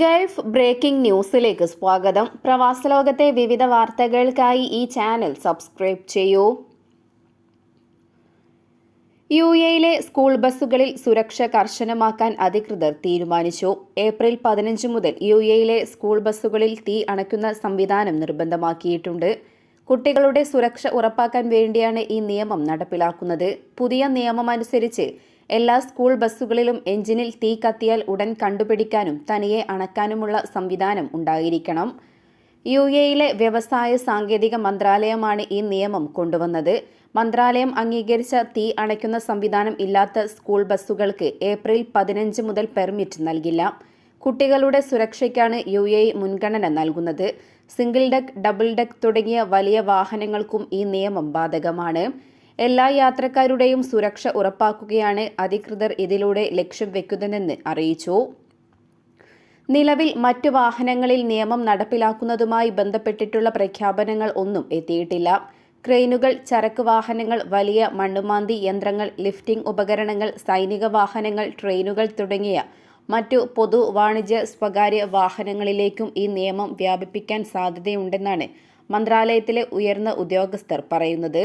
Gulf breaking ന്യൂസിലേക്ക് സ്വാഗതം. പ്രവാസലോകത്തെ വിവിധ വാർത്തകൾക്കായി ഈ ചാനൽ സബ്സ്ക്രൈബ് ചെയ്യൂ. യു എയിലെ സ്കൂൾ ബസ്സുകളിൽ സുരക്ഷ കർശനമാക്കാൻ അധികൃതർ തീരുമാനിച്ചു. ഏപ്രിൽ പതിനഞ്ച് മുതൽ യു എയിലെ സ്കൂൾ ബസ്സുകളിൽ തീ അണയ്ക്കുന്ന സംവിധാനം നിർബന്ധമാക്കിയിട്ടുണ്ട്. കുട്ടികളുടെ സുരക്ഷ ഉറപ്പാക്കാൻ വേണ്ടിയാണ് ഈ നിയമം നടപ്പിലാക്കുന്നത്. പുതിയ നിയമമനുസരിച്ച് എല്ലാ സ്കൂൾ ബസ്സുകളിലും എഞ്ചിനിൽ തീ കത്തിയാൽ ഉടൻ കണ്ടുപിടിക്കാനും തനിയെ അണക്കാനുമുള്ള സംവിധാനം ഉണ്ടായിരിക്കണം. യു എയിലെ വ്യവസായ സാങ്കേതിക മന്ത്രാലയമാണ് ഈ നിയമം കൊണ്ടുവന്നത്. മന്ത്രാലയം അംഗീകരിച്ച തീ അണയ്ക്കുന്ന സംവിധാനം ഇല്ലാത്ത സ്കൂൾ ബസ്സുകൾക്ക് ഏപ്രിൽ പതിനഞ്ച് മുതൽ പെർമിറ്റ് നൽകില്ല. കുട്ടികളുടെ സുരക്ഷയ്ക്കാണ് യു എ മുൻഗണന നൽകുന്നത്. സിംഗിൾ ഡെക്ക് ഡബിൾ ഡെക്ക് തുടങ്ങിയ വലിയ വാഹനങ്ങൾക്കും ഈ നിയമം ബാധകമാണ്. എല്ലാ യാത്രക്കാരുടെയും സുരക്ഷ ഉറപ്പാക്കുകയാണ് അധികൃതർ ഇതിലൂടെ ലക്ഷ്യം വെക്കുന്നതെന്ന് അറിയിച്ചു. നിലവിൽ മറ്റു വാഹനങ്ങളിൽ നിയമം നടപ്പിലാക്കുന്നതുമായി ബന്ധപ്പെട്ടിട്ടുള്ള പ്രഖ്യാപനങ്ങൾ ഒന്നും എത്തിയിട്ടില്ല. ക്രെയിനുകൾ ചരക്ക് വാഹനങ്ങൾ വലിയ മണ്ണുമാന്തി യന്ത്രങ്ങൾ ലിഫ്റ്റിംഗ് ഉപകരണങ്ങൾ സൈനിക വാഹനങ്ങൾ ട്രെയിനുകൾ തുടങ്ങിയ മറ്റു പൊതു വാണിജ്യ സ്വകാര്യ വാഹനങ്ങളിലേക്കും ഈ നിയമം വ്യാപിപ്പിക്കാൻ സാധ്യതയുണ്ടെന്നാണ് മന്ത്രാലയത്തിലെ ഉയർന്ന ഉദ്യോഗസ്ഥർ പറയുന്നത്.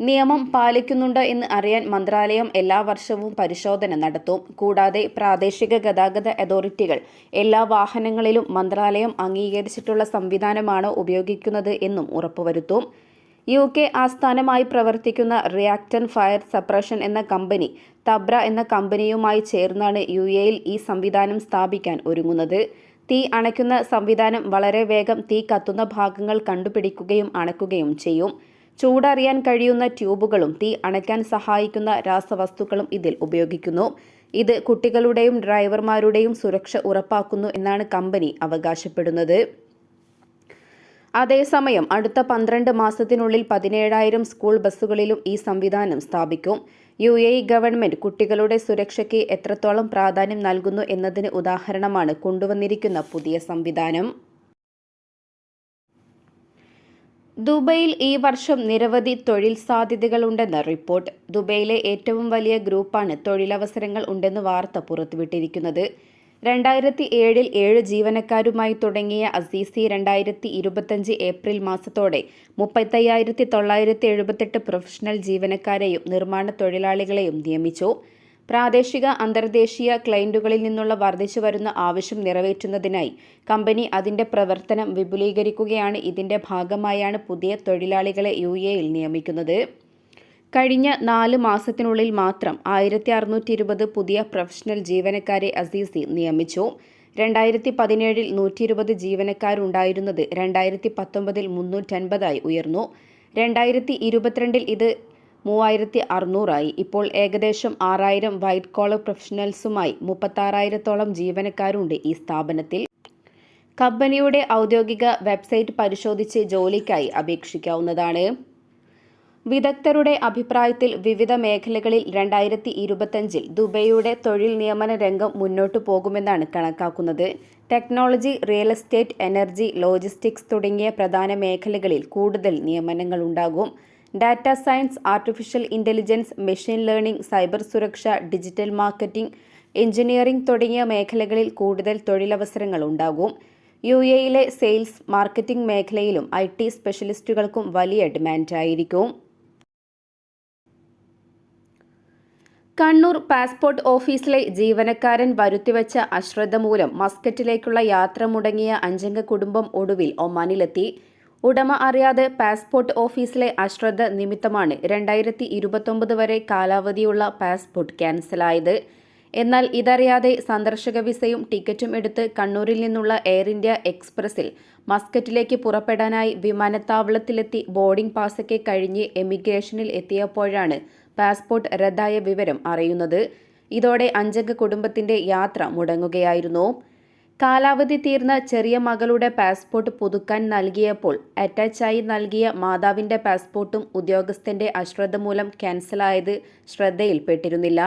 നിയമം പാലിക്കുന്നുണ്ടോ എന്ന് അറിയാൻ മന്ത്രാലയം എല്ലാ വർഷവും പരിശോധന നടത്തും. കൂടാതെ പ്രാദേശിക ഗതാഗത അതോറിറ്റികൾ എല്ലാ വാഹനങ്ങളിലും മന്ത്രാലയം അംഗീകരിച്ചിട്ടുള്ള സംവിധാനമാണോ ഉപയോഗിക്കുന്നത് എന്നും ഉറപ്പുവരുത്തും. യു കെ ആസ്ഥാനമായി പ്രവർത്തിക്കുന്ന റിയാക്ടൻ ഫയർ സപ്രഷൻ എന്ന കമ്പനി തബ്ര എന്ന കമ്പനിയുമായി ചേർന്നാണ് യു എയിൽ ഈ സംവിധാനം സ്ഥാപിക്കാൻ ഒരുങ്ങുന്നത്. തീ അണയ്ക്കുന്ന സംവിധാനം വളരെ വേഗം തീ കത്തുന്ന ഭാഗങ്ങൾ കണ്ടുപിടിക്കുകയും അണയ്ക്കുകയും ചെയ്യും. ചൂടറിയാൻ കഴിയുന്ന ട്യൂബുകളും തീ അണയ്ക്കാൻ സഹായിക്കുന്ന രാസവസ്തുക്കളും ഇതിൽ ഉപയോഗിക്കുന്നു. ഇത് കുട്ടികളുടെയും ഡ്രൈവർമാരുടെയും സുരക്ഷ ഉറപ്പാക്കുന്നു എന്നാണ് കമ്പനി അവകാശപ്പെടുന്നത്. അതേസമയം അടുത്ത പന്ത്രണ്ട് മാസത്തിനുള്ളിൽ പതിനേഴായിരം സ്കൂൾ ബസ്സുകളിലും ഈ സംവിധാനം സ്ഥാപിക്കും. യു എ ഗവൺമെന്റ് കുട്ടികളുടെ സുരക്ഷയ്ക്ക് എത്രത്തോളം പ്രാധാന്യം നൽകുന്നു എന്നതിന് ഉദാഹരണമാണ് കൊണ്ടുവന്നിരിക്കുന്ന പുതിയ സംവിധാനം. ദുബൈയിൽ ഈ വർഷം നിരവധി തൊഴിൽ സാധ്യതകളുണ്ടെന്ന് റിപ്പോർട്ട്. ദുബൈയിലെ ഏറ്റവും വലിയ ഗ്രൂപ്പാണ് തൊഴിലവസരങ്ങൾ ഉണ്ടെന്ന് വാർത്ത പുറത്തുവിട്ടിരിക്കുന്നത്. രണ്ടായിരത്തി ഏഴിൽ ഏഴ് ജീവനക്കാരുമായി തുടങ്ങിയ അസീസി രണ്ടായിരത്തി ഇരുപത്തഞ്ച് ഏപ്രിൽ മാസത്തോടെ മുപ്പത്തയ്യായിരത്തി തൊള്ളായിരത്തി എഴുപത്തെട്ട് പ്രൊഫഷണൽ ജീവനക്കാരെയും നിർമ്മാണ തൊഴിലാളികളെയും നിയമിച്ചു. പ്രാദേശിക അന്തർദേശീയ ക്ലയന്റുകളിൽ നിന്നുള്ള വർദ്ധിച്ചു വരുന്ന ആവശ്യം നിറവേറ്റുന്നതിനായി കമ്പനി അതിന്റെ പ്രവർത്തനം വിപുലീകരിക്കുകയാണ്. ഇതിന്റെ ഭാഗമായാണ് പുതിയ തൊഴിലാളികളെ യു എയിൽ നിയമിക്കുന്നത്. കഴിഞ്ഞ നാല് മാസത്തിനുള്ളിൽ മാത്രം ആയിരത്തി അറുന്നൂറ്റി ഇരുപത് പുതിയ പ്രൊഫഷണൽ ജീവനക്കാരെ അസീസി നിയമിച്ചു. രണ്ടായിരത്തി പതിനേഴിൽ നൂറ്റി ഇരുപത് ജീവനക്കാരുണ്ടായിരുന്നത് രണ്ടായിരത്തി പത്തൊമ്പതിൽ മുന്നൂറ്റൻപതായി ഉയർന്നു. രണ്ടായിരത്തി ഇരുപത്തിരണ്ടിൽ ഇത് മൂവായിരത്തി അറുന്നൂറായി ഇപ്പോൾ ഏകദേശം ആറായിരം വൈറ്റ് കോളർ പ്രൊഫഷണൽസുമായി മുപ്പത്താറായിരത്തോളം ജീവനക്കാരുണ്ട് ഈ സ്ഥാപനത്തിൽ. കമ്പനിയുടെ ഔദ്യോഗിക വെബ്സൈറ്റ് പരിശോധിച്ച് ജോലിക്കായി അപേക്ഷിക്കാവുന്നതാണ്. വിദഗ്ധരുടെ അഭിപ്രായത്തിൽ വിവിധ മേഖലകളിൽ രണ്ടായിരത്തി ഇരുപത്തഞ്ചിൽ ദുബൈയുടെ തൊഴിൽ നിയമന രംഗം മുന്നോട്ടു പോകുമെന്നാണ് കണക്കാക്കുന്നത്. Technology real estate energy logistics തുടങ്ങിയ പ്രധാന മേഖലകളിൽ കൂടുതൽ നിയമനങ്ങൾ ഉണ്ടാകും. Data science artificial intelligence machine learning cyber സുരക്ഷ ഡിജിറ്റൽ മാർക്കറ്റിംഗ് എഞ്ചിനീയറിംഗ് തുടങ്ങിയ മേഖലകളിൽ കൂടുതൽ തൊഴിലവസരങ്ങൾ ഉണ്ടാകും. യു എയിലെ സെയിൽസ് മാർക്കറ്റിംഗ് മേഖലയിലും ഐ ടി സ്പെഷ്യലിസ്റ്റുകൾക്കും വലിയ ഡിമാൻഡായിരിക്കും. കണ്ണൂർ പാസ്പോർട്ട് ഓഫീസിലെ ജീവനക്കാരൻ വരുത്തിവെച്ച അശ്രദ്ധ മൂലം മസ്കറ്റിലേക്കുള്ള യാത്ര മുടങ്ങിയ അഞ്ചംഗ കുടുംബം ഒടുവിൽ ഒമാനിലെത്തി. ഉടമ അറിയാതെ പാസ്പോർട്ട് ഓഫീസിലെ അശ്രദ്ധ നിമിത്തമാണ് രണ്ടായിരത്തി ഇരുപത്തൊമ്പത് വരെ കാലാവധിയുള്ള പാസ്പോർട്ട് ക്യാൻസലായത്. എന്നാൽ ഇതറിയാതെ സന്ദർശക വിസയും ടിക്കറ്റും എടുത്ത് കണ്ണൂരിൽ നിന്നുള്ള എയർ ഇന്ത്യ എക്സ്പ്രസിൽ മസ്കറ്റിലേക്ക് പുറപ്പെടാനായി വിമാനത്താവളത്തിലെത്തി ബോർഡിംഗ് പാസൊക്കെ കഴിഞ്ഞ് എമിഗ്രേഷനിൽ എത്തിയപ്പോഴാണ് പാസ്പോർട്ട് റദ്ദായ വിവരം അറിയുന്നത്. ഇതോടെ അഞ്ചംഗ കുടുംബത്തിന്റെ യാത്ര മുടങ്ങുകയായിരുന്നു. കാലാവധി തീർന്ന ചെറിയ മകളുടെ പാസ്പോർട്ട് പുതുക്കാൻ നൽകിയപ്പോൾ അറ്റാച്ചായി നൽകിയ മാതാവിന്റെ പാസ്പോർട്ടും ഉദ്യോഗസ്ഥന്റെ അശ്രദ്ധ മൂലം ക്യാൻസലായത് ശ്രദ്ധയിൽപ്പെട്ടിരുന്നില്ല.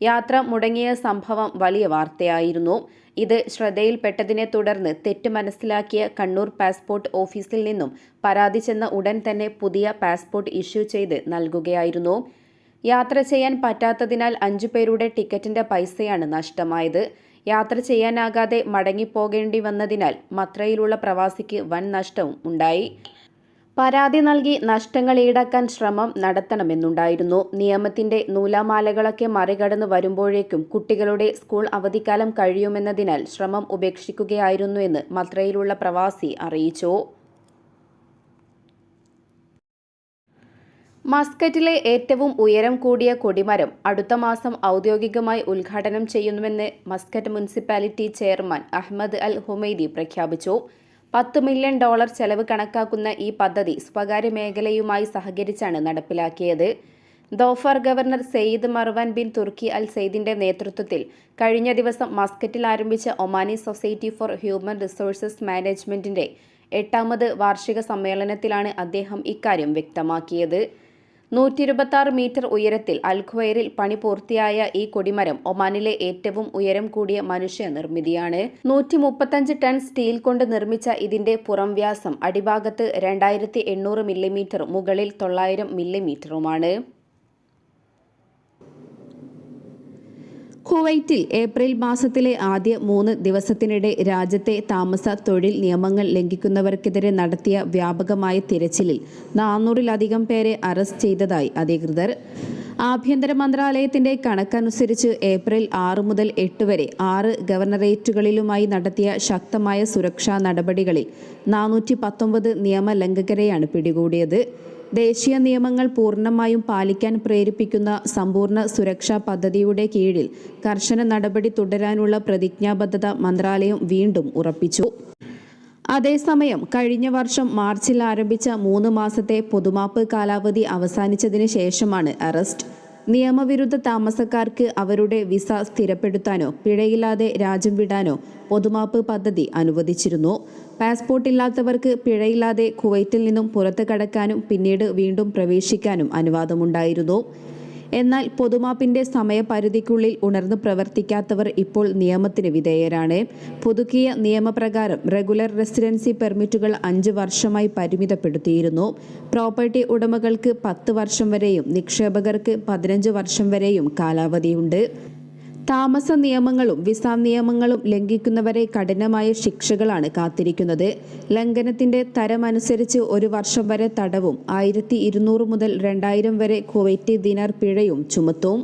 യാത്ര മുടങ്ങിയ സംഭവം വലിയ വാർത്തയായിരുന്നു. ഇത് ശ്രദ്ധയിൽപ്പെട്ടതിനെ തുടർന്ന് തെറ്റ് മനസ്സിലാക്കിയ കണ്ണൂർ പാസ്പോർട്ട് ഓഫീസിൽ നിന്നും പരാതി ചെന്ന ഉടൻ തന്നെ പുതിയ പാസ്പോർട്ട് ഇഷ്യൂ ചെയ്ത് നൽകുകയായിരുന്നു. യാത്ര ചെയ്യാൻ പറ്റാത്തതിനാൽ അഞ്ചു പേരുടെ ടിക്കറ്റിന്റെ പൈസയാണ് നഷ്ടമായത്. യാത്ര ചെയ്യാനാകാതെ മടങ്ങിപ്പോകേണ്ടി വന്നതിനാൽ മത്രയിലുള്ള പ്രവാസിക്ക് വൻ നഷ്ടവും ഉണ്ടായി. പരാതി നൽകി നഷ്ടങ്ങൾ ഈടാക്കാൻ ശ്രമം നടത്തണമെന്നുണ്ടായിരുന്നു. നിയമത്തിന്റെ നൂലാമാലകളൊക്കെ മറികടന്ന് വരുമ്പോഴേക്കും കുട്ടികളുടെ സ്കൂൾ അവധിക്കാലം കഴിയുമെന്നതിനാൽ ശ്രമം ഉപേക്ഷിക്കുകയായിരുന്നു എന്ന് മത്രയിലുള്ള പ്രവാസി അറിയിച്ചു. മസ്കറ്റിലെ ഏറ്റവും ഉയരം കൂടിയ കൊടിമരം അടുത്ത മാസം ഔദ്യോഗികമായി ഉദ്ഘാടനം ചെയ്യുന്നുവെന്ന് Muscat municipality chairman Ahmed Al Humaidi പ്രഖ്യാപിച്ചു. പത്ത് മില്യൺ ഡോളർ ചെലവ് കണക്കാക്കുന്ന ഈ പദ്ധതി സ്വകാര്യ മേഖലയുമായി സഹകരിച്ചാണ് നടപ്പിലാക്കിയത്. Dhofar governor Sayyid Marwan bin Turki Al സെയ്ദിന്റെ നേതൃത്വത്തിൽ കഴിഞ്ഞ ദിവസം മസ്കറ്റിൽ ആരംഭിച്ച Omani society for human resources മാനേജ്മെന്റിന്റെ എട്ടാമത് വാർഷിക സമ്മേളനത്തിലാണ് അദ്ദേഹം ഇക്കാര്യം വ്യക്തമാക്കിയത്. നൂറ്റി ഇരുപത്തി മീറ്റർ ഉയരത്തിൽ അൽഖ്വയറിൽ പണി പൂർത്തിയായ ഈ കൊടിമരം ഒമാനിലെ ഏറ്റവും ഉയരം കൂടിയ മനുഷ്യ നിർമ്മിതിയാണ്. നൂറ്റി മുപ്പത്തഞ്ച് ടൺ സ്റ്റീൽ കൊണ്ട് നിർമ്മിച്ച ഇതിന്റെ പുറം വ്യാസം അടിഭാഗത്ത് രണ്ടായിരത്തി എണ്ണൂറ് മില്ലിമീറ്റർ മുകളിൽ തൊള്ളായിരം മില്ലിമീറ്ററുമാണ്. കുവൈറ്റിൽ ഏപ്രിൽ മാസത്തിലെ ആദ്യ മൂന്ന് ദിവസത്തിനിടെ രാജ്യത്തെ താമസ തൊഴിൽ നിയമങ്ങൾ ലംഘിക്കുന്നവർക്കെതിരെ നടത്തിയ വ്യാപകമായ തിരച്ചിലിൽ നാനൂറിലധികം പേരെ അറസ്റ്റ് ചെയ്തതായി അധികൃതർ. ആഭ്യന്തര മന്ത്രാലയത്തിന്റെ കണക്കനുസരിച്ച് ഏപ്രിൽ ആറ് മുതൽ എട്ട് വരെ ആറ് ഗവർണറേറ്റുകളിലുമായി നടത്തിയ ശക്തമായ സുരക്ഷാ നടപടികളിൽ നാനൂറ്റി പത്തൊമ്പത് നിയമലംഘകരെയാണ് പിടികൂടിയത്. ദേശീയ നിയമങ്ങൾ പൂർണമായും പാലിക്കാൻ പ്രേരിപ്പിക്കുന്ന സമ്പൂർണ സുരക്ഷാ പദ്ധതിയുടെ കീഴിൽ കർശന നടപടി തുടരാനുള്ള പ്രതിജ്ഞാബദ്ധത മന്ത്രാലയം വീണ്ടും ഉറപ്പിച്ചു. അതേസമയം കഴിഞ്ഞ വർഷം മാർച്ചിൽ ആരംഭിച്ച മൂന്ന് മാസത്തെ പൊതുമാപ്പ് കാലാവധി അവസാനിച്ചതിന് ശേഷമാണ് അറസ്റ്റ്. നിയമവിരുദ്ധ താമസക്കാർക്ക് അവരുടെ വിസ സ്ഥിരപ്പെടുത്താനോ പിഴയില്ലാതെ രാജ്യം വിടാനോ പൊതുമാപ്പ് പദ്ധതി അനുവദിച്ചിരുന്നു. പാസ്പോർട്ട് ഇല്ലാത്തവർക്ക് പിഴയില്ലാതെ കുവൈറ്റിൽ നിന്നും പുറത്തു കടക്കാനും പിന്നീട് വീണ്ടും പ്രവേശിക്കാനും അനുവാദമുണ്ടായിരുന്നു. എന്നാൽ പൊതുമാപ്പിന്റെ സമയപരിധിക്കുള്ളിൽ ഉണർന്നു പ്രവർത്തിക്കാത്തവർ ഇപ്പോൾ നിയമത്തിന് വിധേയരാണ്. പുതുക്കിയ നിയമപ്രകാരം റെഗുലർ റെസിഡൻസി പെർമിറ്റുകൾ അഞ്ച് വർഷമായി പരിമിതപ്പെടുത്തിയിരുന്നു. പ്രോപ്പർട്ടി ഉടമകൾക്ക് പത്ത് വർഷം വരെയും നിക്ഷേപകർക്ക് പതിനഞ്ച് വർഷം വരെയും കാലാവധിയുണ്ട്. താമസ നിയമങ്ങളും വിസ നിയമങ്ങളും ലംഘിക്കുന്നവരെ കഠിനമായ ശിക്ഷകളാണ് കാത്തിരിക്കുന്നത്. ലംഘനത്തിന്റെ തരമനുസരിച്ച് ഒരു വർഷം വരെ തടവും ആയിരത്തി ഇരുന്നൂറ് മുതൽ രണ്ടായിരം വരെ കുവൈറ്റ് ദിനാർ പിഴയും ചുമത്തും.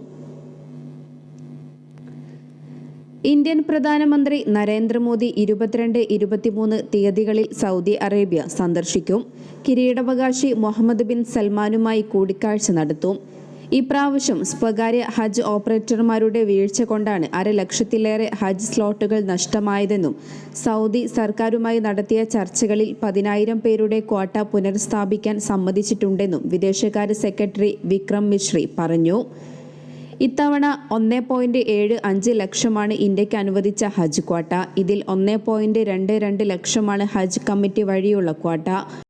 ഇന്ത്യൻ പ്രധാനമന്ത്രി നരേന്ദ്രമോദി ഇരുപത്തിരണ്ട് ഇരുപത്തിമൂന്ന് തീയതികളിൽ സൗദി അറേബ്യ സന്ദർശിക്കും. കിരീടാവകാശി മുഹമ്മദ് ബിൻ സൽമാനുമായി കൂടിക്കാഴ്ച നടത്തും. ഇപ്രാവശ്യം സ്വകാര്യ ഹജ്ജ് ഓപ്പറേറ്റർമാരുടെ വീഴ്ച കൊണ്ടാണ് അരലക്ഷത്തിലേറെ ഹജ്ജ് സ്ലോട്ടുകൾ നഷ്ടമായതെന്നും സൗദി സർക്കാരുമായി നടത്തിയ ചർച്ചകളിൽ പതിനായിരം പേരുടെ ക്വാട്ട പുനഃസ്ഥാപിക്കാൻ സമ്മതിച്ചിട്ടുണ്ടെന്നും വിദേശകാര്യ സെക്രട്ടറി വിക്രം മിശ്രി പറഞ്ഞു. ഇത്തവണ ഒന്നേ പോയിന്റ് ഏഴ് അഞ്ച് ലക്ഷമാണ് ഇന്ത്യയ്ക്ക് അനുവദിച്ച ഹജ്ജ് ക്വാട്ട. ഇതിൽ ഒന്നേ പോയിന്റ് രണ്ട് രണ്ട് ലക്ഷമാണ് ഹജ്ജ് കമ്മിറ്റി വഴിയുള്ള ക്വാട്ട.